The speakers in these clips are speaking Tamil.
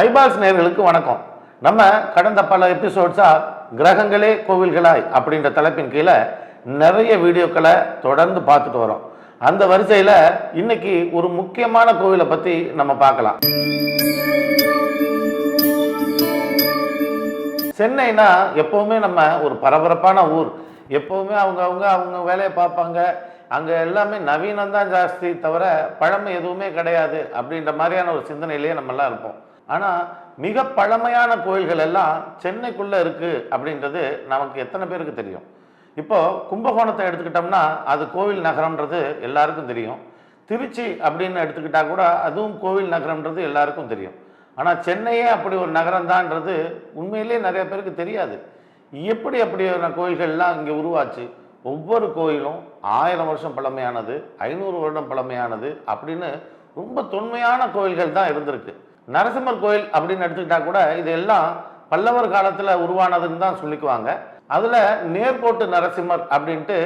ஐபாஸ் நேயர்களுக்கு வணக்கம். நம்ம கடந்த பல எபிசோட்ஸாக கிரகங்களே கோவில்களாய் அப்படின்ற தலைப்பின் கீழே நிறைய வீடியோக்களை தொடர்ந்து பார்த்துட்டு வரோம். அந்த வரிசையில் இன்னைக்கு ஒரு முக்கியமான கோவிலை பற்றி நம்ம பார்க்கலாம். சென்னைனா எப்போவுமே நம்ம ஒரு பரபரப்பான ஊர். எப்போவுமே அவங்க அவங்க அவங்க வேலையை பார்ப்பாங்க. அங்கே எல்லாமே நவீனம் தான் ஜாஸ்தி தவிர பழமை எதுவுமே கிடையாது அப்படின்ற மாதிரியான ஒரு சிந்தனையிலேயே நம்மெல்லாம் இருப்போம். ஆனால் மிக பழமையான கோயில்கள் எல்லாம் சென்னைக்குள்ளே இருக்குது அப்படின்றது நமக்கு எத்தனை பேருக்கு தெரியும்? இப்போது கும்பகோணத்தை எடுத்துக்கிட்டோம்னா அது கோவில் நகரம்ன்றது எல்லாருக்கும் தெரியும். திருச்சி அப்படின்னு எடுத்துக்கிட்டால் கூட அதுவும் கோவில் நகரம்ன்றது எல்லாருக்கும் தெரியும். ஆனால் சென்னையே அப்படி ஒரு நகரம் தான்ன்றது நிறைய பேருக்கு தெரியாது. எப்படி அப்படியான கோயில்கள்லாம் இங்கே உருவாச்சு? ஒவ்வொரு கோயிலும் ஆயிரம் வருஷம் பழமையானது ஐநூறு வருடம் பழமையானது அப்படின்னு ரொம்ப தொன்மையான கோயில்கள் தான் இருந்திருக்கு. நரசிம்மர் கோயில் அப்படின்னு எடுத்துக்கிட்டா கூட இதெல்லாம் பல்லவர் காலத்தில் உருவானதுன்னு தான் சொல்லிக்குவாங்க. அதில் நேர்கோட்டு நரசிம்மர் அப்படின்ட்டு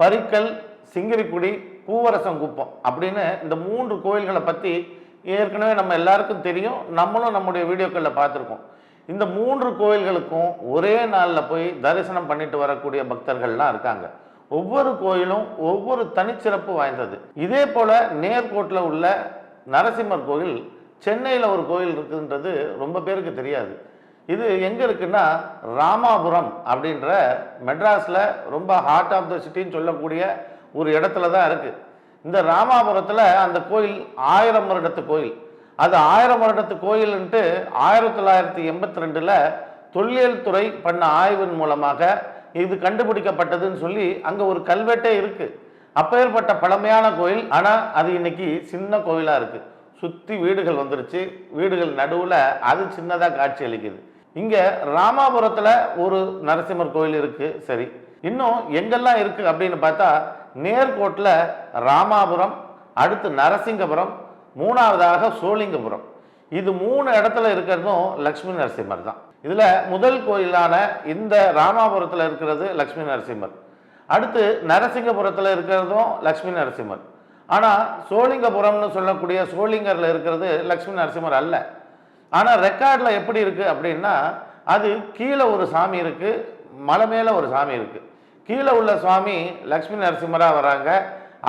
பரிக்கல் சிங்கிரிக்குடி பூவரசங்குப்பம் அப்படின்னு இந்த மூன்று கோயில்களை பற்றி ஏற்கனவே நம்ம எல்லாருக்கும் தெரியும். நம்மளும் நம்முடைய வீடியோக்களில் பார்த்துருக்கோம். இந்த மூன்று கோயில்களுக்கும் ஒரே நாளில் போய் தரிசனம் பண்ணிட்டு வரக்கூடிய பக்தர்கள்லாம் இருக்காங்க. ஒவ்வொரு கோயிலும் ஒவ்வொரு தனிச்சிறப்பு வாய்ந்தது. இதே போல் நேர்கோட்டில் உள்ள நரசிம்மர் கோயில் சென்னையில் ஒரு கோயில் இருக்குன்றது ரொம்ப பேருக்கு தெரியாது. இது எங்கே இருக்குன்னா ராமாபுரம் அப்படின்ற மெட்ராஸில் ரொம்ப ஹார்ட் ஆஃப் த சிட்டின்னு சொல்லக்கூடிய ஒரு இடத்துல தான் இருக்குது இந்த ராமாபுரத்தில் அந்த கோயில் ஆயிரம் வருடத்து கோயில். அது ஆயிரம் வருடத்து கோயில்ன்ட்டு ஆயிரத்தி தொள்ளாயிரத்தி எண்பத்தி ரெண்டில் தொல்லியல் துறை பண்ண ஆய்வின் மூலமாக இது கண்டுபிடிக்கப்பட்டதுன்னு சொல்லி அங்கே ஒரு கல்வெட்டே இருக்குது அப்பேற்பட்ட பழமையான கோயில் ஆனால் அது இன்னைக்கு சின்ன கோயிலாக இருக்குது சுற்றி வீடுகள் வந்துருச்சு. வீடுகள் நடுவில் அது சின்னதாக காட்சி அளிக்குது. இங்கே ராமாபுரத்தில் ஒரு நரசிம்மர் கோயில் இருக்குது சரி. இன்னும் எங்கெல்லாம் இருக்குது அப்படின்னு பார்த்தா நேர்கோட்டில் ராமாபுரம் அடுத்து நரசிங்கபுரம் மூணாவதாக சோழிங்கபுரம் இது மூணு இடத்துல இருக்கிறதும் லக்ஷ்மி நரசிம்மர் தான். இதில் முதல் கோயிலான இந்த ராமாபுரத்தில் இருக்கிறது லக்ஷ்மி நரசிம்மர். அடுத்து நரசிங்கபுரத்தில் இருக்கிறதும் லக்ஷ்மி நரசிம்மர். ஆனால் சோழிங்கபுரம்னு சொல்லக்கூடிய சோழிங்கரில் இருக்கிறது லக்ஷ்மி நரசிம்மர் அல்ல. ஆனால் ரெக்கார்டில் எப்படி இருக்குது அப்படின்னா அது கீழே ஒரு சாமி இருக்குது மலை மேலே ஒரு சாமி இருக்குது கீழே உள்ள சுவாமி லக்ஷ்மி நரசிம்மராக வராங்க.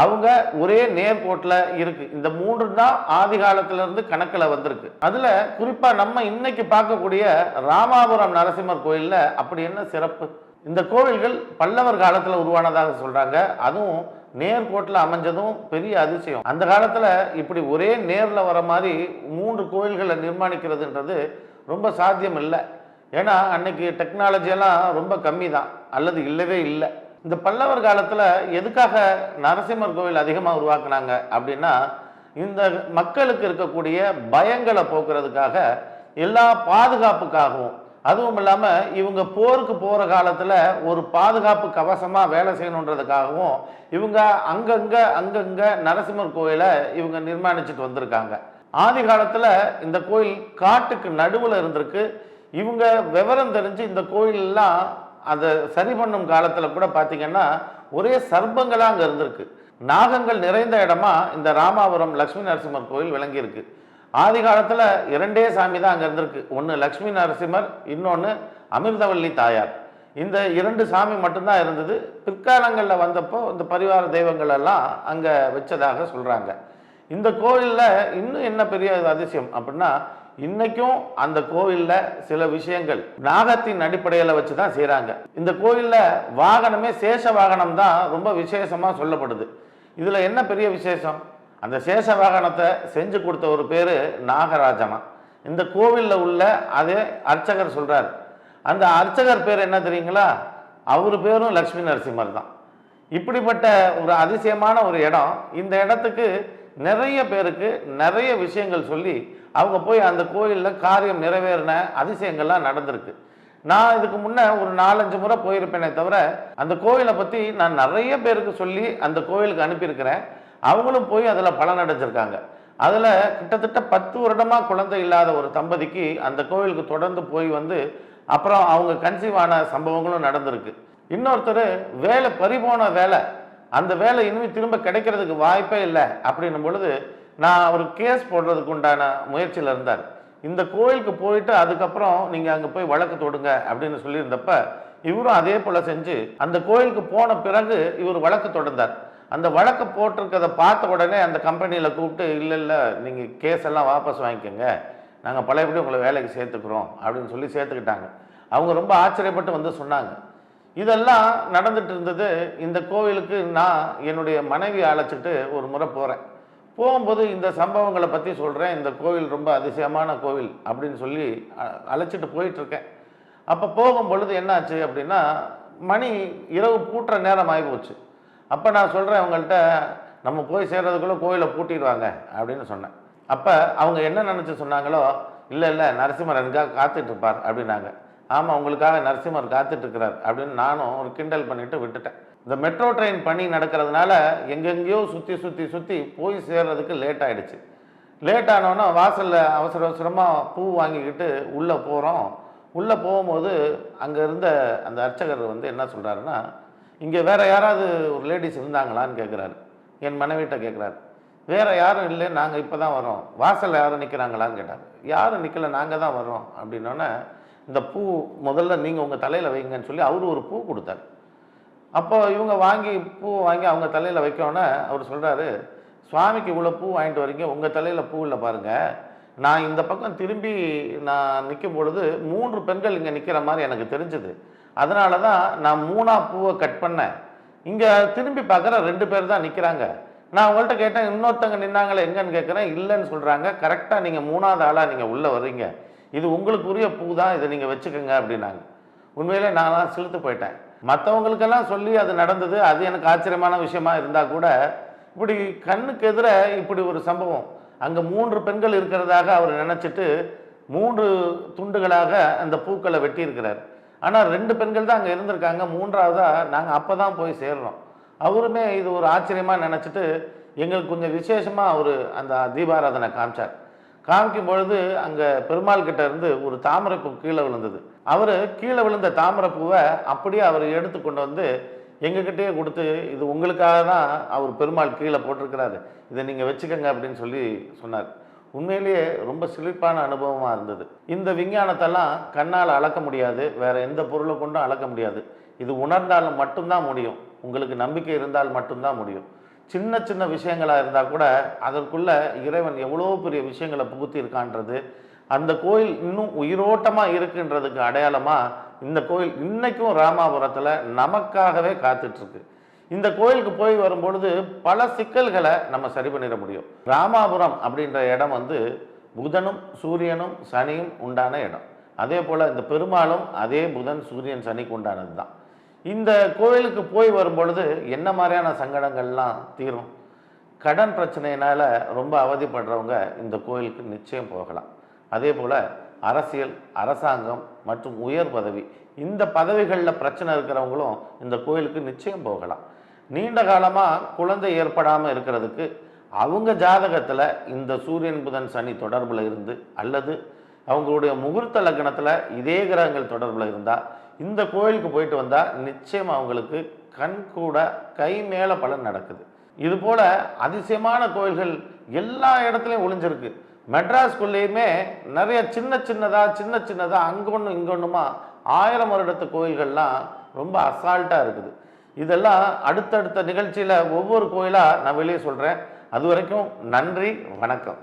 அவங்க ஒரே நேர்கோட்டில் இருக்குது இந்த மூன்று தான் ஆதி காலத்துலேருந்து கணக்கில் வந்திருக்கு. அதில் குறிப்பாக நம்ம இன்னைக்கு பார்க்கக்கூடிய ராமாபுரம் நரசிம்மர் கோயிலில் அப்படி என்ன சிறப்பு? இந்த கோவில்கள் பல்லவர் காலத்தில் உருவானதாக சொல்கிறாங்க அதுவும் நேர்கோட்டில் அமைஞ்சதும் பெரிய அதிசயம். அந்த காலத்தில் இப்படி ஒரே நேரில் வர மாதிரி மூன்று கோயில்களை நிர்மாணிக்கிறதுன்றது ரொம்ப சாத்தியம் இல்லை. ஏன்னா அன்னைக்கு டெக்னாலஜியெல்லாம் ரொம்ப கம்மி தான் அல்லது இல்லவே இல்லை. இந்த பல்லவர் காலத்தில் எதுக்காக நரசிம்மர் கோவில் அதிகமாக உருவாக்குனாங்க அப்படின்னா இந்த மக்களுக்கு இருக்கக்கூடிய பயங்களை போக்குறதுக்காக எல்லா பாதுகாப்புக்காகவும் அதுவும் இல்லாமல் இவங்க போருக்கு போகிற காலத்தில் ஒரு பாதுகாப்பு கவசமாக வேலை செய்யணுன்றதுக்காகவும் இவங்க அங்கங்கே அங்கங்கே நரசிம்மர் கோயிலை இவங்க நிர்மாணிச்சுட்டு வந்திருக்காங்க. ஆதி காலத்தில் இந்த கோயில் காட்டுக்கு நடுவில் இருந்திருக்கு. இவங்க விவரம் தெரிஞ்சு இந்த கோயிலெலாம் அதை சரி பண்ணும் காலத்தில் கூட பார்த்திங்கன்னா ஒரே சர்ப்பங்களாக அங்கே இருந்திருக்கு. நாகங்கள் நிறைந்த இடமா இந்த ராமாபுரம் லக்ஷ்மி நரசிம்மர் கோயில் விளங்கியிருக்கு. ஆதி காலத்தில் இரண்டே சாமி தான் அங்கே இருந்திருக்கு. ஒன்று லக்ஷ்மி நரசிம்மர் இன்னொன்று அமிர்தவல்லி தாயார். இந்த இரண்டு சாமி மட்டும்தான் இருந்தது. பிற்காலங்களில் வந்தப்போ இந்த பரிவார தெய்வங்கள் எல்லாம் அங்கே வச்சதாக சொல்கிறாங்க இந்த கோவிலில் இன்னும் என்ன பெரிய அதிசயம் அப்படின்னா இன்னைக்கும் அந்த கோவிலில் சில விஷயங்கள் நாகத்தின் அடிப்படையில் வச்சு தான் செய்கிறாங்க இந்த கோவிலில் வாகனமே சேஷ வாகனம் தான் ரொம்ப விசேஷமாக சொல்லப்படுது. இதில் என்ன பெரிய விசேஷம்? அந்த சேஷ வாகனத்தை செஞ்சு கொடுத்த ஒரு பேர் நாகராஜனா. இந்த கோவிலில் உள்ள அதே அர்ச்சகர் சொல்கிறார் அந்த அர்ச்சகர் பேர் என்ன தெரியுங்களா? அவர் பேரும் லக்ஷ்மி நரசிம்மர் தான். இப்படிப்பட்ட ஒரு அதிசயமான ஒரு இடம். இந்த இடத்துக்கு நிறைய பேருக்கு நிறைய விஷயங்கள் சொல்லி அவங்க போய் அந்த கோயிலில் காரியம் நிறைவேறின அதிசயங்கள்லாம் நடந்திருக்கு. நான் இதுக்கு முன்னே ஒரு நாலஞ்சு முறை போயிருப்பேனே தவிர அந்த கோயிலை பற்றி நான் நிறைய பேருக்கு சொல்லி அந்த கோயிலுக்கு அனுப்பியிருக்கிறேன். அவங்களும் போய் அதில் பலன் அடைஞ்சிருக்காங்க. அதில் கிட்டத்தட்ட பத்து வருடமாக குழந்தை இல்லாத ஒரு தம்பதிக்கு அந்த கோவிலுக்கு தொடர்ந்து போய் வந்து அப்புறம் அவங்க கன்சீவ் ஆன சம்பவங்களும் நடந்திருக்கு. இன்னொருத்தர் வேலை பறிபோன வேலை. அந்த வேலை இனிமே திரும்ப கிடைக்கிறதுக்கு வாய்ப்பே இல்லை. அப்படின்னும் பொழுது நான் அவர் கேஸ் போடுறதுக்கு உண்டான முயற்சியில் இருந்தார். இந்த கோயிலுக்கு போயிட்டு அதுக்கப்புறம் நீங்கள் அங்கே போய் வழக்கு தொடுங்க. அப்படின்னு சொல்லியிருந்தப்ப இவரும் அதே போல் செஞ்சு அந்த கோயிலுக்கு போன பிறகு இவர் வழக்கு தொடர்ந்தார். அந்த வழக்கு போட்டிருக்கதை பார்த்த உடனே அந்த கம்பெனியில் கூப்பிட்டு இல்லை இல்லை நீங்கள் கேஸ் எல்லாம் வாபஸ் வாங்கிக்கோங்க. நாங்கள் பழையபடி உங்களை வேலைக்கு சேர்த்துக்கிறோம். அப்படின்னு சொல்லி சேர்த்துக்கிட்டாங்க. அவங்க ரொம்ப ஆச்சரியப்பட்டு வந்து சொன்னாங்க. இதெல்லாம் நடந்துட்டு இருந்தது இந்த கோவிலுக்கு நான் என்னுடைய மனைவி அழைச்சிட்டு ஒரு முறை போகிறேன் போகும்போது இந்த சம்பவங்களை பற்றி சொல்கிறேன் இந்த கோவில் ரொம்ப அதிசயமான கோவில் அப்படின்னு சொல்லி அ- அழைச்சிட்டு போயிட்டுருக்கேன். அப்போ போகும் பொழுது என்னாச்சு அப்படின்னா மணி இரவு பூட்டுற நேரம் ஆகி போச்சு. அப்போ நான் சொல்கிறேன் அவங்கள்ட்ட நம்ம போய் சேர்றதுக்குள்ளே கோயிலை பூட்டிடுவாங்க அப்படின்னு சொன்னேன். அப்போ அவங்க என்ன நினச்சி சொன்னாங்களோ இல்லை இல்லை நரசிம்மர் எனக்காக காத்துட்டு இருப்பார் அப்படின்னாங்க. ஆமாம் உங்களுக்காக நரசிம்மர் காத்துட்ருக்கிறார் அப்படின்னு நானும் ஒரு கிண்டல் பண்ணிட்டு விட்டுட்டேன். இந்த மெட்ரோ ட்ரெயின் பணி நடக்கிறதுனால எங்கெங்கேயோ சுற்றி சுற்றி சுற்றி போய் சேர்றதுக்கு லேட் ஆகிடுச்சு லேட் ஆனோன்னா வாசலில் அவசர அவசரமாக பூ வாங்கிக்கிட்டு உள்ளே போகிறோம் உள்ளே போகும்போது அங்கே இருந்த அந்த அர்ச்சகர் வந்து என்ன சொல்கிறாருன்னா இங்கே வேறு யாராவது ஒரு லேடிஸ் இருந்தாங்களான்னு கேட்குறாரு. என் மனைவிட்ட கேட்குறாரு. வேறு யாரும் இல்லை நாங்கள் இப்போ தான் வரோம். வாசலில் யாரும் நிற்கிறாங்களான்னு கேட்டார். யாரும் நிற்கல நாங்கள் தான் வரோம் அப்படின்னோடனே இந்த பூ முதல்ல நீங்கள் உங்கள் தலையில் வைங்கன்னு சொல்லி அவர் ஒரு பூ கொடுத்தார். அப்போ இவங்க வாங்கி பூ வாங்கி அவங்க தலையில் வைக்கோன்னே அவர் சொல்கிறாரு சுவாமிக்கு இவ்வளோ பூ வாங்கிட்டு வரீங்க உங்கள் தலையில் பூ இல்லை பாருங்கள் நான் இந்த பக்கம் திரும்பி நான் நிற்கும் பொழுது மூன்று பெண்கள் இங்கே நிற்கிற மாதிரி எனக்கு தெரிஞ்சுது. அதனால தான் நான் மூணா பூவை கட் பண்ணேன். இங்கே திரும்பி பார்க்குற ரெண்டு பேர் தான் நிற்கிறாங்க நான் உங்கள்கிட்ட கேட்டேன் இன்னொருத்தங்க நின்னாங்களே எங்கன்னு கேட்குறேன். இல்லைன்னு சொல்கிறாங்க கரெக்டாக நீங்கள் மூணாவது ஆளாக நீங்கள் உள்ளே வர்றீங்க. இது உங்களுக்கு உரிய பூ தான் இதை நீங்கள் வச்சுக்கோங்க அப்படின்னாங்க. உண்மையிலே நான்லாம் சிலுத்து போயிட்டேன். மற்றவங்களுக்கெல்லாம் சொல்லி அது நடந்தது. அது எனக்கு ஆச்சரியமான விஷயமா இருந்தால் கூட இப்படி கண்ணுக்கு எதிர இப்படி ஒரு சம்பவம். அங்கே மூன்று பெண்கள் இருக்கிறதாக அவர் நினச்சிட்டு மூன்று துண்டுகளாக அந்த பூக்களை வெட்டியிருக்கிறார். ஆனால் ரெண்டு பெண்கள் தான் அங்கே இருந்திருக்காங்க. மூன்றாவதாக நாங்கள் அப்போ தான் போய் சேர்றோம். அவருமே இது ஒரு ஆச்சரியமாக நினச்சிட்டு எங்களுக்கு கொஞ்சம் விசேஷமாக அவர் அந்த தீபாராதனை காமிச்சார். காமிக்கும் பொழுது அங்கே பெருமாள் கிட்ட இருந்து ஒரு தாமரைப்பூ கீழே விழுந்தது. அவர் கீழே விழுந்த தாமரைப்பூவை அப்படியே அவர் எடுத்து கொண்டு வந்து எங்ககிட்டயே கொடுத்து இது உங்களுக்காக தான் அவர் பெருமாள் கீழே போட்டிருக்கிறாரு. இதை நீங்கள் வச்சுக்கோங்க அப்படின்னு சொல்லி சொன்னார். உண்மையிலேயே ரொம்ப சிலிர்ப்பான அனுபவமாக இருந்தது. இந்த விஞ்ஞானத்தெல்லாம் கண்ணால் அளக்க முடியாது வேறு எந்த பொருளை கொண்டும் அளக்க முடியாது. இது உணர்ந்தாலும் மட்டும்தான் முடியும். உங்களுக்கு நம்பிக்கை இருந்தால் மட்டும்தான் முடியும். சின்ன சின்ன விஷயங்களாக இருந்தால் கூட அதற்குள்ள இறைவன் எவ்வளோ பெரிய விஷயங்களை புகுத்தி இருக்கான்றது அந்த கோயில் இன்னும் உயிரோட்டமாக இருக்குன்றதுக்கு அடையாளமாக இந்த கோயில் இன்றைக்கும் ராமாபுரத்தில் நமக்காகவே காத்துட்ருக்கு இந்த கோயிலுக்கு போய் வரும்பொழுது பல சிக்கல்களை நம்ம சரி பண்ணிட முடியும். ராமாபுரம் அப்படின்ற இடம் வந்து புதனும் சூரியனும் சனியும் உண்டான இடம். அதே போல் இந்த பெருமாளும் அதே புதன் சூரியன் சனிக்கு உண்டானது தான். இந்த கோயிலுக்கு போய் வரும்பொழுது என்ன மாதிரியான சங்கடங்கள்லாம் தீரும்? கடன் பிரச்சனையினால் ரொம்ப அவதிப்படுறவங்க இந்த கோயிலுக்கு நிச்சயம் போகலாம். அதே போல் அரசியல் அரசாங்கம் மற்றும் உயர் பதவி இந்த பதவிகளில் பிரச்சனை இருக்கிறவங்களும் இந்த கோயிலுக்கு நிச்சயம் போகலாம். நீண்ட காலமாக குழந்தை ஏற்படாமல் இருக்கிறதுக்கு அவங்க ஜாதகத்தில் இந்த சூரியன் புதன் சனி தொடர்பில் இருந்து அல்லது அவங்களுடைய முகூர்த்த லக்னத்தில் இதே கிரகங்கள் தொடர்பில் இருந்தால் இந்த கோயிலுக்கு போயிட்டு வந்தால் நிச்சயம் அவங்களுக்கு கண் கூட கை மேலே பலன் நடக்குது. இது போல் அதிசயமான கோயில்கள் எல்லா இடத்துலையும் ஒளிஞ்சிருக்கு. மெட்ராஸ்குள்ளேயுமே நிறைய சின்ன சின்னதாக சின்ன சின்னதாக அங்கே இங்கொன்றுமா ஆயிரம் வருடத்து கோயில்கள்லாம் ரொம்ப அசால்ட்டாக இருக்குது. இதெல்லாம் அடுத்தடுத்த நிகழ்ச்சியில் ஒவ்வொரு கோயிலாக நான் வெளியே சொல்கிறேன் அது வரைக்கும் நன்றி வணக்கம்.